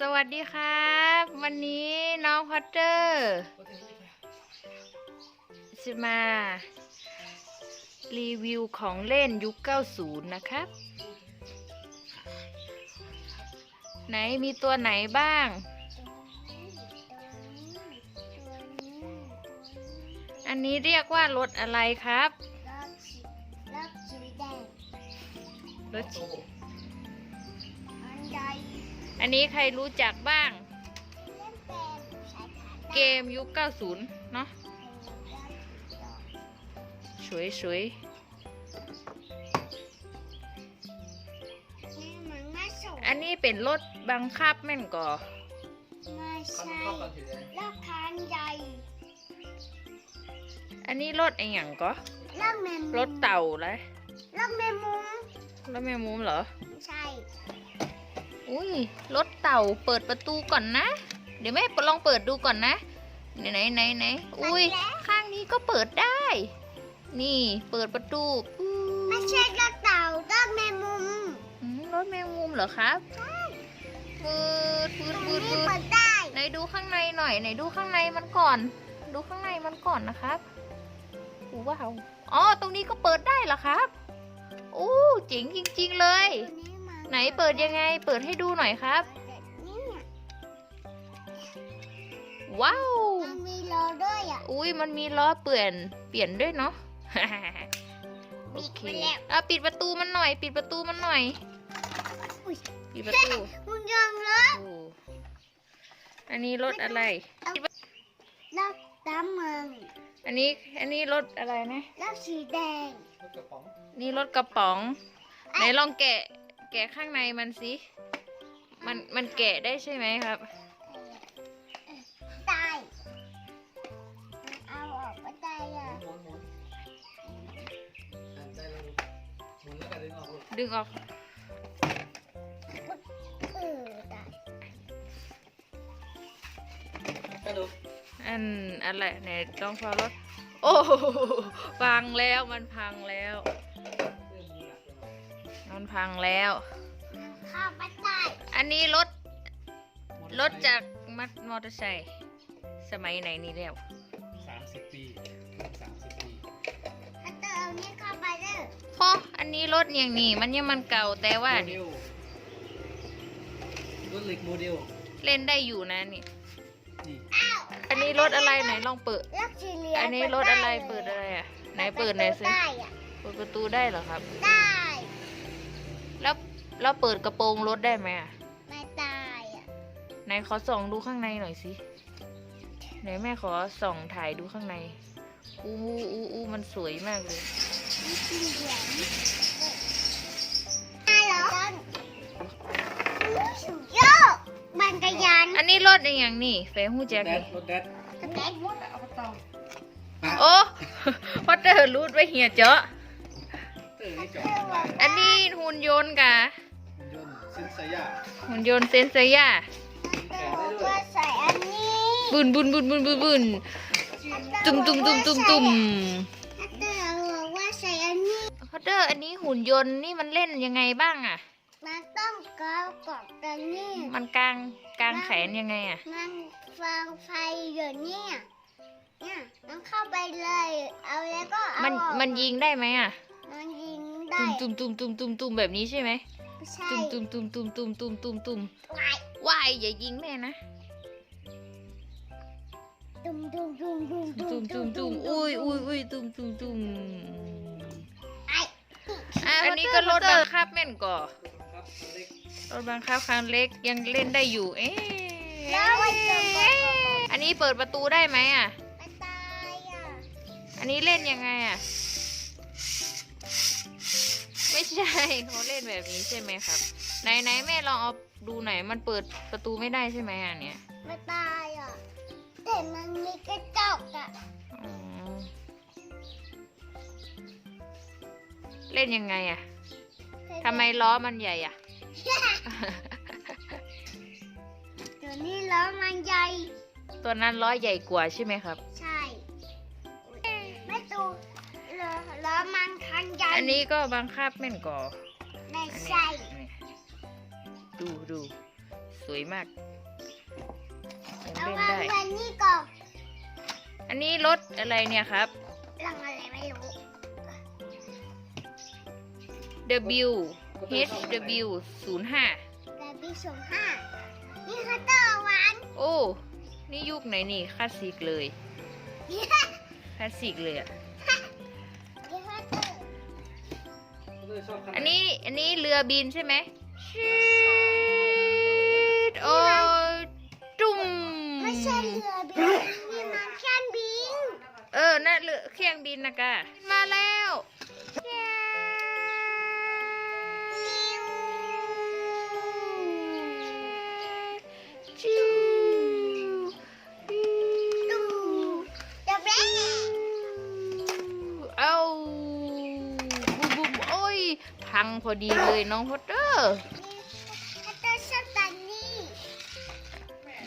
สวัสดีครับ วันนี้น้องพัตเตอร์จะมา รีวิวของเล่นยุค 90 นะครับ ไหนมีตัวไหนบ้าง อันนี้เรียกว่ารถอะไรครับ รถอันใดอันนี้ใครรู้จักบ้าง เล่นเป็นสายขาเกมยุค 90 เนาะสวยสวยนี่มันไม่สวยๆอันนี้เป็นรถบังคับแม่นก่อไม่ใช่รอบคันใหญ่อันนี้รถไอหยังก็รอบแมงมุมรถเต่าเลยรอบแมงมุม รถแมงมุมเหรอ ใช่ อุ้ยรถเต่าเปิดประตูก่อนนะ เดี๋ยวแม่ลองเปิดดูก่อนนะ ไหนไหนไหนไหนอุ้ยข้างนี้ก็เปิดได้ นี่เปิดประตูปู๊ไม่ใช่รถเต่ารอบแมงมุมอืมรถแมงมุมเหรอครับปืดปืตดรงปืดนี้ปืดเปิดได้ไหนดูข้างในหน่อยไหนดูข้างในมันก่อน ดูข้างในมันก่อนนะครับอู้ว้าวอ๋อตรงนี้ก็เปิดได้เหรอครับ อู้เจ๋งจริง ๆ เลยตัวนี้มันไหนเปิดยังไง เปิดให้ดูหน่อยครับแบบนี้อะว้าว มันมีโลด้วยอะ อุ้ยมันมีล้อเปลี่ยน เปลี่ยนด้วยเนาะโอปิดเคไปแล้วอะปิดประตูมันหน่อย ปิดประตูมันหน่อยอุ๊ยปิดประตูหุ่นยนต์รถโอ้อันนี้รถอะไรรถดำเมืองอันนี้ อันนี้รถอะไรนะรถสีแดง นี่รถกระป๋อง ไหนลองแกะ แกะข้างในมันสิ มันมันแกะได้ใช่ไหมครับตายเอาออกไปได้อะดึงออก เออตายอันอะไรไหนลองฟังรถ โอ้โหพังแล้วมันพังแล้ว มันพังแล้วเข้าไปได้อันนี้รถรถจากมัดมอเตอร์ไซค์สมัยไหนนี่แล้วสามสิบปีสามสิบปีถ้าเติมนี่เข้าไปเด้อพออันนี้รถอย่างนี้มันยังมันเก่าแต่ว่าโมเดลรถเหล็กโมเดล เล่นได้อยู่นะนี่นี่ อ้าวอันนี้รถอะไรไหนลองเปิด รถสีเหลืองอันนี้รถอะไรเปิดอะไรอะ ไหนเปิดไหนอยสิได้อะเปิดประตูได้เหรอครับ ได้แล้วแล้วเปิดกระโปรงรถได้ไหมอะไม่ได้อะไหนขอส่องดูข้างในหน่อยสิไหนแม่ขอส่องถ่ายดูข้างในอู้อู้อู้มันสวยมากเลย รถสีเหลือง ดบันกยานอันนี้รถอย่างนี้เฟยหูแจ็คแดดนี่รถแดดกระแตกโอ้พอเตอร์รูดไว้เหียเจาะ เตอร์นี่จอดได้อันนี้หุ่นยนต์กะหุ่นยนต์เซนไซยาหุ่นยนต์เซนเซียเติมว่าใส่อันนี้บุนบุนบุนบุนบุนบุนตุ่มตุ่มตุ่มตุ่มตุ่มเติมว่าใส่อันนี้พอเตอร์อันนี้หุ่นยนต์นี่มันเล่นยังไงบ้างอะมัน องกากอบกันนี่มันกลางกลางแขนยังไงอะ มันฟังไฟอยู่เนี่ยเนี่ยมันเข้าไปเลย เอาแล้วก็เอามันมันยิงได้ไหมอะ มันยิงได้ตุ้มตุ้มตุ้มตุ้มตุ้มแบบนี้ใช่ไหมใช่ตุ้มตุ้มตุ้มตุ้มตุ้มตุ้มตุ้มวายวายอย่ายิงแม่นะตุ้มตุ้มตุ้มตุ้มตุ้มตุ้มตุ่มอุ้ยอุ้ยอุ้ยตุ้มตุ้มตุ่มอันนี้ก็รถบังคับแม่นก่อ รับเล็กรถบังคับคันเล็กยังเล่นได้อยู่ เอ๊ะแล้วไอ้เติมก็อันนี้เปิดประตูได้ไหมอะไม่ตายอะ อันนี้เล่นยังไงอะ ไม่ใช่เขาเล่นแบบนี้ใช่ไหมครับ ไหนไหนแม่ลองเอาดูหน่อยมันเปิดประตูไม่ได้ใช่ไหมอะเนี่ยไม่ตายอะ แต่มันมีกระจกอะ อ๋อเล่นยังไงอะทำไมล้อมันใหญ่อะตัวนี้ล้อมันใหญ่ ตัวนั้นล้อใหญ่กว่าใช่ไหมครับ ใช่ไม่ตูล้อล้อมันคันใหญ่ อันนี้ก็บังคับแม่นก่อไม่อันใช่เนี้ยดูดูสวยมากยังเอาเล่นวางได้ไว้นี่ก่อนอันนี้รถอะไรเนี่ยครับรังอะไรไม่รู้ W HW 0 5แต่ปีสองห้านี่คัตเตอร์หวานโอ้ นี่ยุคไหนนี่คลาสสิกเลยนี่คลาสสิกเลยอะคัตเตอร์เขาเลยชอบขนาดอันนี้อันนี้เรือบินใช่ไหมชืดโอ้จุ่มไม่ใช่เรือบินนี่มันแค่นบิน เออน่ะเรือเครื่องบินนะกะมาแล้ว พังพอดีเลยน้องพอตเตอร์คัตเตอร์ชอบตันนี่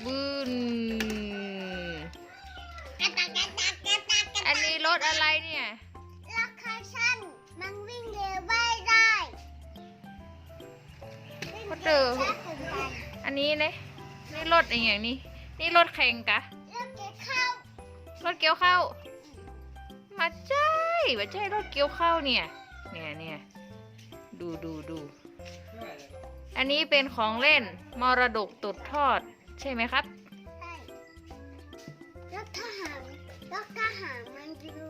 บึนกระตากกระตากกระตากกระอันตากนี้รถอะไรเนี่ยล็อกคาชั่นมันวิ่งเร็วไม่ได้พอตเตอร์วิ่งเร็วช้าเกินไปอันนี้เนี่ยนี่รถอะไรอย่างนี้นี่รถแข่งกะเริ่มเก็บข้าวรถเกี่ยวข้าวมาใช่มาใช่รถเกี่ยวข้าวเนี่ยเนี่ยเนี่ย ดูดูดูไม่ได้เลยหรอกอันนี้เป็นของเล่นมรดกตกทอด ใช่ไหมครับ ใช่แล้วทหารแล้วทหารมันดู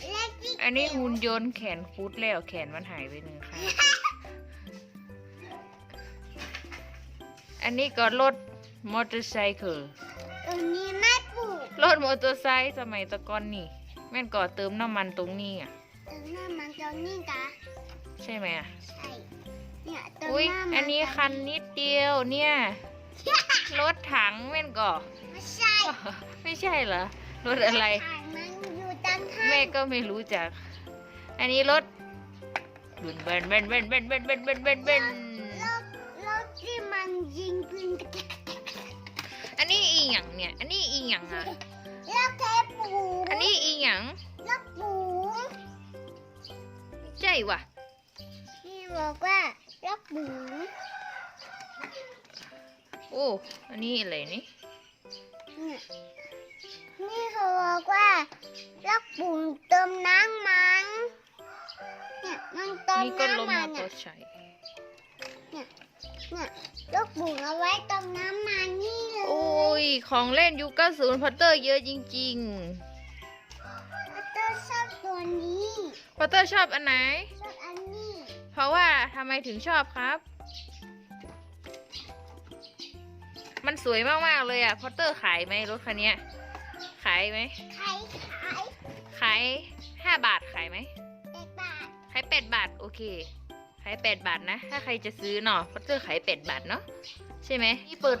เล็กจิ๊กอันนี้หุ่นยนต์แขนฟุดแล้วแขนมันหายไปหนึ่งข้างอันนี้ก็รถมอเตอร์ไซค์ตรงนี้ไม่ปลูกรถมอเตอร์ไซค์สมัยแตะก่อนนี่ แม่นก่อเติมน้ำมันตรงนี้อะตรงหน้ามันตรงนี้กะ ใช่ไหมอะใช่เนี่ยตรงอุ้ยหน้ามัอันนี้คันนิดเดียวเนี่ย รถถังแม่นก่อไม่ใช่ไม่ใช่เหรอ รถอะไรทหารมันอยู่ตรงข้างแม่ก็ไม่รู้จัก อันนี้รถเบนเบนเบนเบนเบนเบนเบนเบนเบนเบนรถรถที่มันยิงปืนกระแทกอันนี้อีหยังเนี่ย อันนี้อีหยังอะรถเทปูอันนี้อีหยังรถปูใช่ว่ะนี่ บอกว่ารถปูโอ้ อันนี้อะไรนี่เนี่ยนี่เขาบอกว่ารถปูเติมน้ำมันเนี่ยมันเติมนี่ก็ลมน้ำมัมานเตอเนี่ยร์ไซค์เนี่ยรถปูเอาไว้เติมน้ำมันนี่เลยโอ้ย ของเล่นยุค90พัตเตอร์เยอะจริงพัตเตอร์ชอบตัวนี้ ๆพัตเตอร์ชอบอันไหน ชอบอันนี้เพ ราะว่าทำไมถึงชอบครับ มันสวยมากๆเลยอะ พอตเตอร์ขายไหมรถคันเนี้ยขายไหมใครขาย ขายห้าบาทขายไหมเด็กบาท ขายแปดบาท โอเคขายแปดบาทนะ ถ้าใครจะซื้อเนาะพอตเตอร์ขายแปดบาทเนาะใช่ไหมนี่เปิด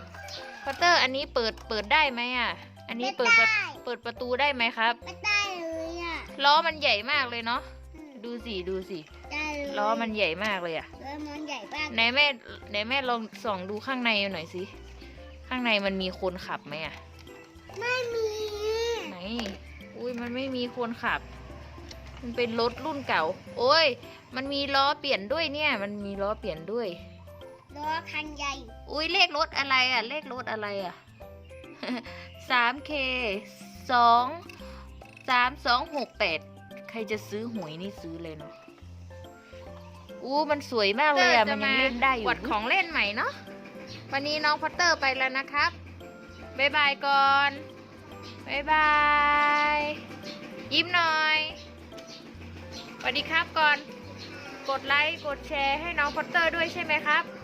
พอตเตอร์อันนี้เปิดเปิดได้ไหมอะ อันนี้เปิดประไม่ได้เปิดประตูได้ไหมครับ ไม่ได้เลยอะ ล้อมันใหญ่มากเลยเนาะอืมดูสิ ดูสิ ได้ เลยล้อมันใหญ่มากเลยอะล้อมันใหญ่มากไหนแม่ไหนแม่ลองส่องดูข้างในหน่อยสิข้างในมันมีคนขับไหมอะไม่มีไหนอุ้ยมันไม่มีคนขับ มันเป็นรถรุ่นเก่า โอ้ย มันมีล้อเปลี่ยนด้วยเนี่ย มันมีล้อเปลี่ยนด้วยล้อคันใหญ่ อุ้ยเลขรถอะไรอะ เลขรถอะไรอะสามเคสองสามสองหกแปดใครจะซื้อหวยนี่ซื้อเลยเนาะ อู้มันสวยมากเลยอะ มันยังเล่นได้อยู่วัดของเล่นใหม่เนาะ วันนี้น้องพอตเตอร์ไปแล้วนะครับ บ๊ายบายก่อน บ๊ายบาย ยิ้มหน่อยสวัสดีครับก่อน กดไลค์ กดแชร์ให้น้องพอตเตอร์ด้วยใช่ไหมครับใ